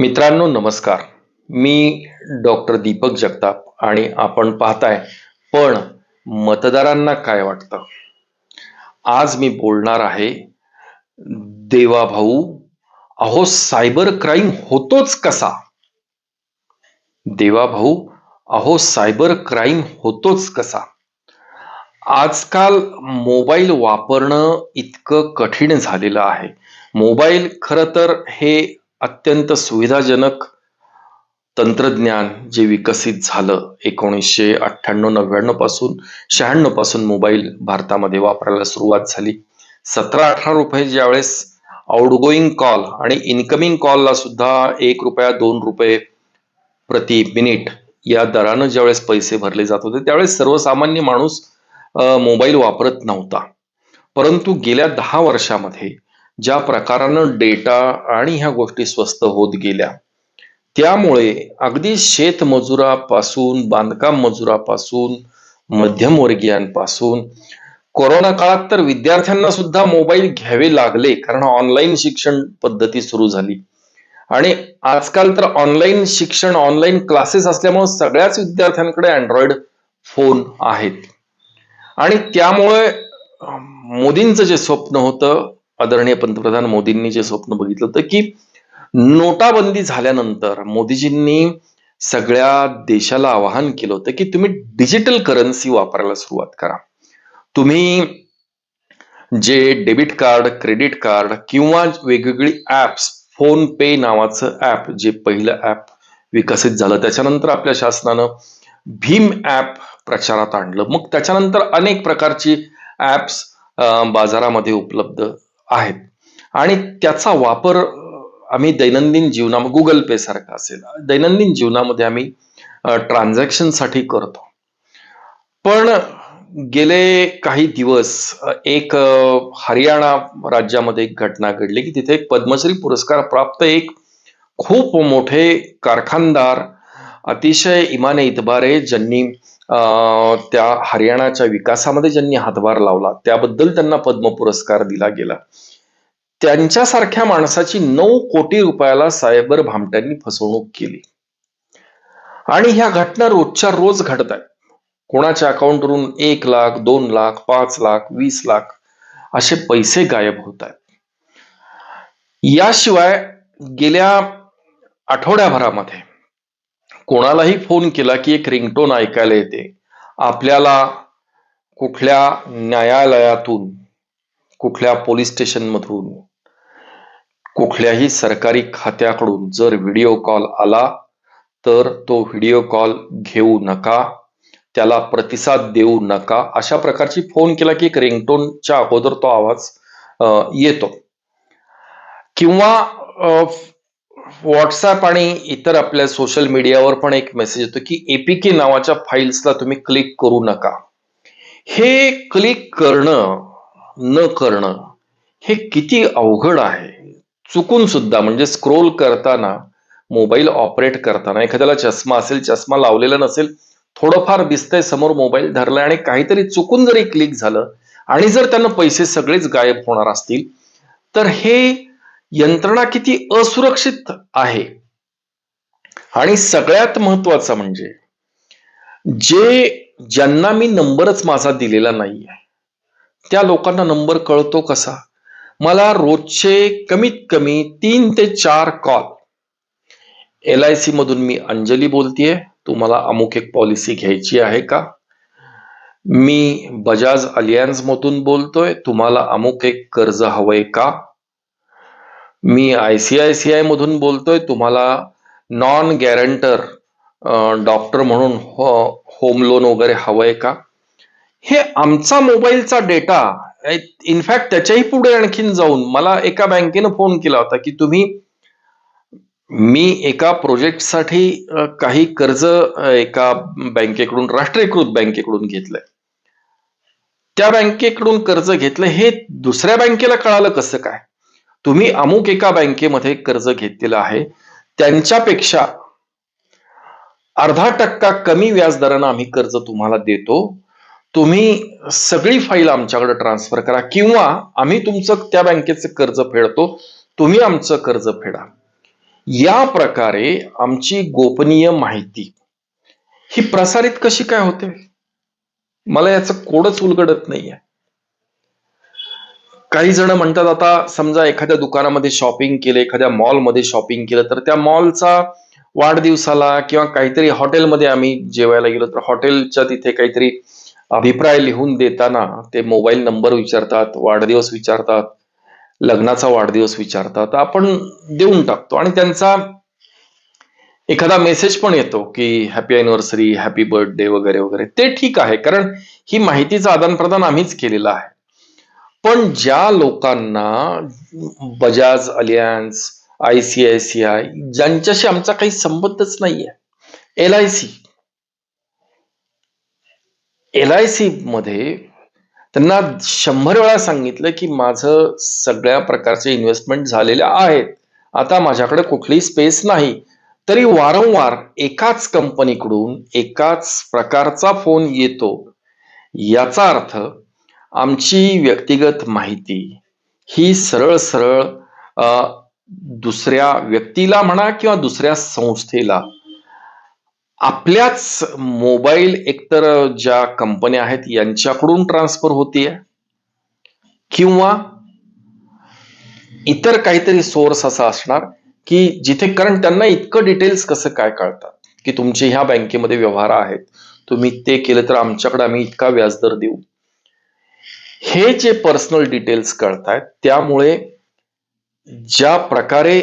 मित्रांनो नमस्कार. मी डॉक्टर दीपक जगताप आणि आपण पाहताय पण मतदारांना काय वाटतं? आज मी बोलणार आहे देवा भाऊ अहो सायबर क्राईम होतोच कसा? देवा भाऊ अहो सायबर क्राईम होतोच कसा? आजकाल मोबाईल वापरणं इतकं कठीण झालेलं आहे. मोबाईल खरं तर हे अत्यंत सुविधाजनक तंत्रज्ञान जे विकसित झालं एकोणीसशे अठ्ठ्याण्णव नव्याण्णवपासून शहाण्णवपासून मोबाईल भारतामध्ये वापरायला सुरुवात झाली. सतरा अठरा रुपये ज्यावेळेस आउटगोईंग कॉल आणि इनकमिंग कॉलला सुद्धा एक रुपया दोन रुपये प्रति मिनिट या दरानं ज्यावेळेस पैसे भरले जात होते त्यावेळेस सर्वसामान्य माणूस मोबाईल वापरत नव्हता. परंतु गेल्या दहा वर्षामध्ये ज्या प्रकारानं डेटा आणि ह्या गोष्टी स्वस्त होत गेल्या त्यामुळे अगदी शेतमजुरापासून बांधकाम मजुरापासून मध्यमवर्गीयांपासून कोरोना काळात तर विद्यार्थ्यांना सुद्धा मोबाईल घ्यावे लागले कारण ऑनलाईन शिक्षण पद्धती सुरू झाली. आणि आजकाल तर ऑनलाईन शिक्षण ऑनलाईन क्लासेस असल्यामुळे सगळ्याच विद्यार्थ्यांकडे अँड्रॉइड फोन आहेत. आणि त्यामुळे मोदींचं जे स्वप्न होतं आदरणीय पंतप्रधान मोदींनी जे स्वप्न बघितलं होतं की नोटाबंदी झाल्यानंतर मोदीजींनी सगळ्या देशाला आवाहन केलं होतं की तुम्ही डिजिटल करन्सी वापरायला सुरुवात करा. तुम्ही जे डेबिट कार्ड क्रेडिट कार्ड किंवा वेगवेगळी ऍप्स फोन पे नावाचं ऍप जे पहिलं ऍप विकसित झालं त्याच्यानंतर आपल्या शासनानं भीम ऍप प्रचारात आणलं. मग त्याच्यानंतर अनेक प्रकारची ऍप्स बाजारामध्ये उपलब्ध आहेत. आणि त्याचा वापर आम्ही दैनंदिन जीवनामध्ये गुगल पे सारखा असेल दैनंदिन जीवनामध्ये आम्ही ट्रान्झॅक्शनसाठी करतो. पण गेले काही दिवस एक हरियाणा राज्यामध्ये एक घटना घडली की तिथे एक पद्मश्री पुरस्कार प्राप्त एक खूप मोठे कारखानदार अतिशय इमाने इतबारे ज्यांनी त्या हरियाणाच्या विकासामध्ये ज्यांनी हातभार लावला त्याबद्दल त्यांना पद्म पुरस्कार दिला गेला. त्यांच्यासारख्या माणसाची नऊ कोटी रुपयाला सायबर भामट्यांनी फसवणूक केली. आणि ह्या घटना रोजच्या रोज घडत आहेत. कोणाच्या अकाउंटवरून एक लाख दोन लाख पाच लाख वीस लाख असे पैसे गायब होत आहेत. याशिवाय गेल्या आठवड्याभरामध्ये कोणालाही फोन केला की एक रिंगटोन ऐकायला येते. आपल्याला कुठल्या न्यायालयातून कुठल्या पोलीस स्टेशन मधून कुठल्याही सरकारी खात्याकडून जर व्हिडिओ कॉल आला तर तो व्हिडिओ कॉल घेऊ नका त्याला प्रतिसाद देऊ नका. अशा प्रकारची फोन केला की एक रिंगटोनच्या अगोदर तो आवाज येतो. किंवा व्हॉट्सअप आणि इतर आपल्या सोशल मीडियावर पण एक मेसेज येतो की एपीके नावाच्या फाईल्सला तुम्ही क्लिक करू नका. हे क्लिक करणं न करणं हे किती अवघड आहे. चुकून सुद्धा म्हणजे स्क्रोल करताना मोबाईल ऑपरेट करताना एखाद्याला चष्मा असेल चष्मा लावलेला नसेल थोडंफार दिसतंय समोर मोबाईल धरलाय आणि काहीतरी चुकून जरी क्लिक झालं आणि जर त्यांना पैसे सगळेच गायब होणार असतील तर हे यंत्रणा किती असुरक्षित आहे? आणि सगळ्यात महत्वाचं म्हणजे जे ज्यांना मी नंबरच माझा दिलेला नाहीये त्या लोकांना नंबर कळतो कसा? मला रोजचे कमीत कमी तीन ते चार कॉल एल आय सी मधून मी अंजली बोलतेय. तुम्हाला अमुक एक पॉलिसी घ्यायची आहे का? मी बजाज अलियन्स मधून बोलतोय. तुम्हाला अमुक एक कर्ज हवंय का? मी आय सी आय सी आयमधून बोलतोय तुम्हाला नॉन गॅरंटर डॉक्टर म्हणून होम लोन वगैरे हवंय का? हे आमचा मोबाईलचा डेटा इनफॅक्ट त्याच्याही पुढे आणखीन जाऊन मला एका बँकेनं फोन केला होता की तुम्ही मी एका प्रोजेक्टसाठी काही कर्ज एका बँकेकडून राष्ट्रीयकृत बँकेकडून घेतलंय. त्या बँकेकडून कर्ज घेतलं हे दुसऱ्या बँकेला कळालं कसं काय? तुम्ही अमुक एका बँकेमध्ये कर्ज घेतलेलं आहे त्यांच्यापेक्षा अर्धा टक्का कमी व्याजदरानं आम्ही कर्ज तुम्हाला देतो. तुम्ही सगळी फाईल आमच्याकडे ट्रान्सफर करा किंवा आम्ही तुमचं त्या बँकेचं कर्ज फेडतो तुम्ही आमचं कर्ज फेडा. या प्रकारे आमची गोपनीय माहिती ही प्रसारित कशी काय होते? मला याचं कोडच उलगडत नाहीये. काही जण म्हणतात आता समजा एखाद्या दुकानामध्ये शॉपिंग केलं एखाद्या मॉलमध्ये शॉपिंग केलं तर त्या मॉलचा वाढदिवसाला किंवा काहीतरी हॉटेलमध्ये आम्ही जेवायला गेलो तर हॉटेलच्या तिथे काहीतरी अभिप्राय लिहून देताना ते मोबाईल नंबर विचारतात वाढदिवस विचारतात लग्नाचा वाढदिवस विचारतात आपण देऊन टाकतो. आणि त्यांचा एखादा मेसेज पण येतो की हॅपी अॅनिव्हर्सरी हॅपी बर्थडे वगैरे वगैरे. ते ठीक आहे कारण ही माहितीचं आदान प्रदान आम्हीच केलेलं आहे. पण ज्या लोकांना Bajaj Allianz I C I C I ज्यांच्याशी आमचा काही संबंधच नाहीये L I C. L I C मध्ये त्यांना शंभर वेळा सांगितलं की माझं सगळ्या प्रकारचे इन्व्हेस्टमेंट झालेल्या आहेत. आता माझ्याकडे कुठलीही स्पेस नाही. तरी वारंवार एकाच कंपनीकडून एकाच प्रकारचा फोन येतो. याचा अर्थ आमची व्यक्तिगत माहिती ही सरळ सरळ दुसऱ्या व्यक्तीला म्हणा किंवा दुसऱ्या संस्थेला. आपल्याच मोबाईल एकतर ज्या कंपन्या आहेत यांच्याकडून ट्रान्सफर होतीये किंवा इतर काहीतरी सोर्स असा असणार की जिथे कारण त्यांना इतकं डिटेल्स कसं काय कळतात की तुमचे ह्या बँकेमध्ये व्यवहार आहेत तुम्ही ते केलं तर आमच्याकडे आम्ही इतका व्याजदर देऊ. हे जे पर्सनल डिटेल्स कळतायत त्यामुळे ज्या प्रकारे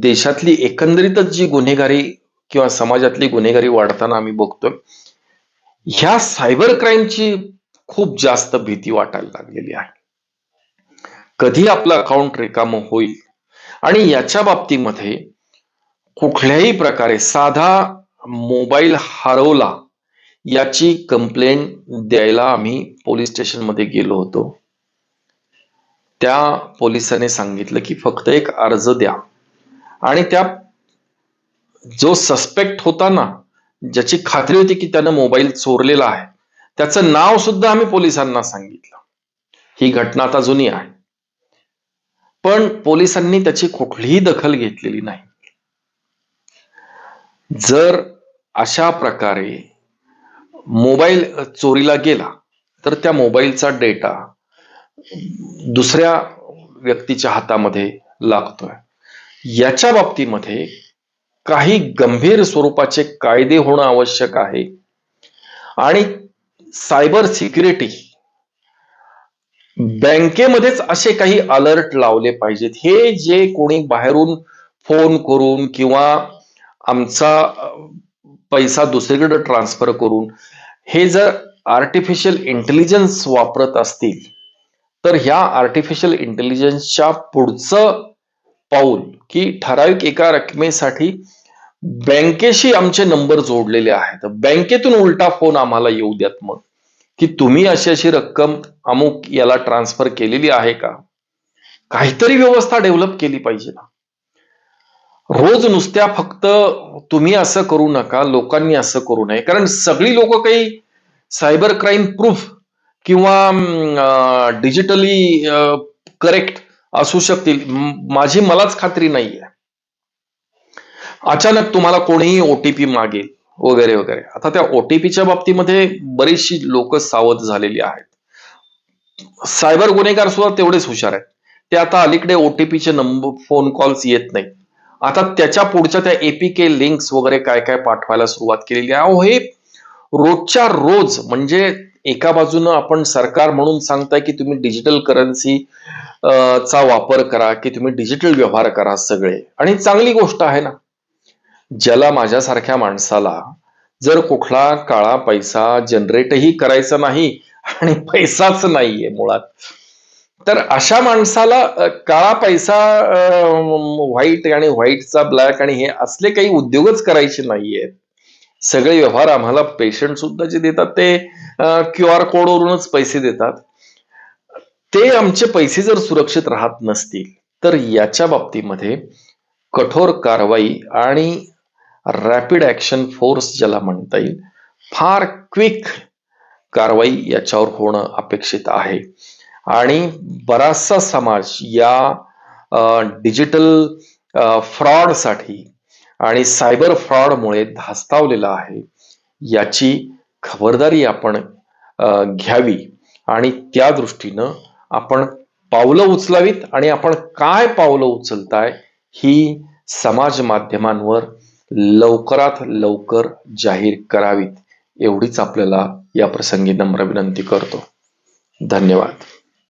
देशातली एकंदरीतच जी गुन्हेगारी किंवा समाजातली गुन्हेगारी वाढताना आम्ही बघतोय ह्या सायबर क्राईमची खूप जास्त भीती वाटायला लागलेली आहे. कधी आपलं अकाउंट रिकाम होईल? आणि याच्या बाबतीमध्ये कुठल्याही प्रकारे साधा मोबाईल हरवला याची कंप्लेंट द्यायला आम्ही पोलीस स्टेशनमध्ये गेलो होतो. त्या पोलिसांनी सांगितलं की फक्त एक अर्ज द्या. आणि त्या जो सस्पेक्ट होता ना ज्याची खात्री होती की त्यानं मोबाईल चोरलेला आहे त्याचं नाव सुद्धा आम्ही पोलिसांना सांगितलं. ही घटना आता जुनी आहे. पण पोलिसांनी त्याची कुठलीही दखल घेतलेली नाही. जर अशा प्रकारे मोबाईल चोरीला गेला तर त्या मोबाईलचा डेटा दुसऱ्या व्यक्तीच्या हातामध्ये लागतोय. याच्या बाबतीमध्ये काही गंभीर स्वरूपाचे कायदे होणं आवश्यक आहे. आणि सायबर सिक्युरिटी बँकेमध्येच असे काही अलर्ट लावले पाहिजेत. हे जे कोणी बाहेरून फोन करून किंवा आमचा पैसा दुसरीकडे ट्रान्सफर करून हे जर आर्टिफिशियल इंटेलिजन्स वापरत असतील तर ह्या आर्टिफिशियल इंटेलिजन्सच्या पुढचं पाऊल की ठराविक एका रकमेसाठी बँकेशी आमचे नंबर जोडलेले आहेत. बँकेतून उलटा फोन आम्हाला येऊ द्यात मग. की तुम्ही अशी अशी रक्कम अमुक याला ट्रान्सफर केलेली आहे का? काहीतरी व्यवस्था डेव्हलप केली पाहिजे ना. रोज नुसत्या फक्त तुम्ही असं करू नका लोकांनी असं करू नये. कारण सगळी लोक काही सायबर क्राईम प्रूफ किंवा डिजिटली करेक्ट असू शकतील. माझी मलाच खात्री नाहीये. अचानक तुम्हाला कोणीही ओटीपी मागेल वगैरे वगैरे. आता त्या ओटीपीच्या बाबतीमध्ये बरीचशी लोक सावध झालेली आहेत. सायबर गुन्हेगार सुद्धा तेवढेच हुशार आहेत. ते आता अलीकडे ओटीपीचे नंबर फोन कॉल्स येत नाही आता त्याच्या पुढच्या त्या एपीके लिंक्स वगैरे काय काय पाठवायला सुरुवात केलेली आहे. अहो हे रोजच्या रोज म्हणजे एका बाजूनं आपण सरकार म्हणून सांगताय की तुम्ही डिजिटल करन्सी चा वापर करा की तुम्ही डिजिटल व्यवहार करा सगळे. आणि चांगली गोष्ट आहे ना. ज्याला माझ्यासारख्या माणसाला जर कुठला काळा पैसा जनरेटही करायचा नाही आणि पैसाच नाहीये मुळात. तर अशा माणसाला काळा पैसा व्हाईट आणि व्हाईटचा ब्लॅक आणि हे असले काही उद्योगच करायचे नाहीयेत. सगळे व्यवहार आम्हाला पेशंट सुद्धा जे देतात ते क्यू आर कोडवरूनच पैसे देतात. ते आमचे पैसे जर सुरक्षित राहत नसतील तर याच्या बाबतीमध्ये कठोर कारवाई आणि रॅपिड ऍक्शन फोर्स ज्याला म्हणता येईल फार क्विक कारवाई याच्यावर होणं अपेक्षित आहे. आणि बराचसा समाज या डिजिटल फ्रॉडसाठी आणि सायबर फ्रॉडमुळे धास्तावलेला आहे याची खबरदारी आपण घ्यावी आणि त्या दृष्टीनं आपण पावलं उचलावीत आणि आपण काय पावलं उचलताय ही समाज माध्यमांवर लवकरात लवकर जाहीर करावीत एवढीच आपल्याला या प्रसंगी नम्र विनंती करतो. धन्यवाद.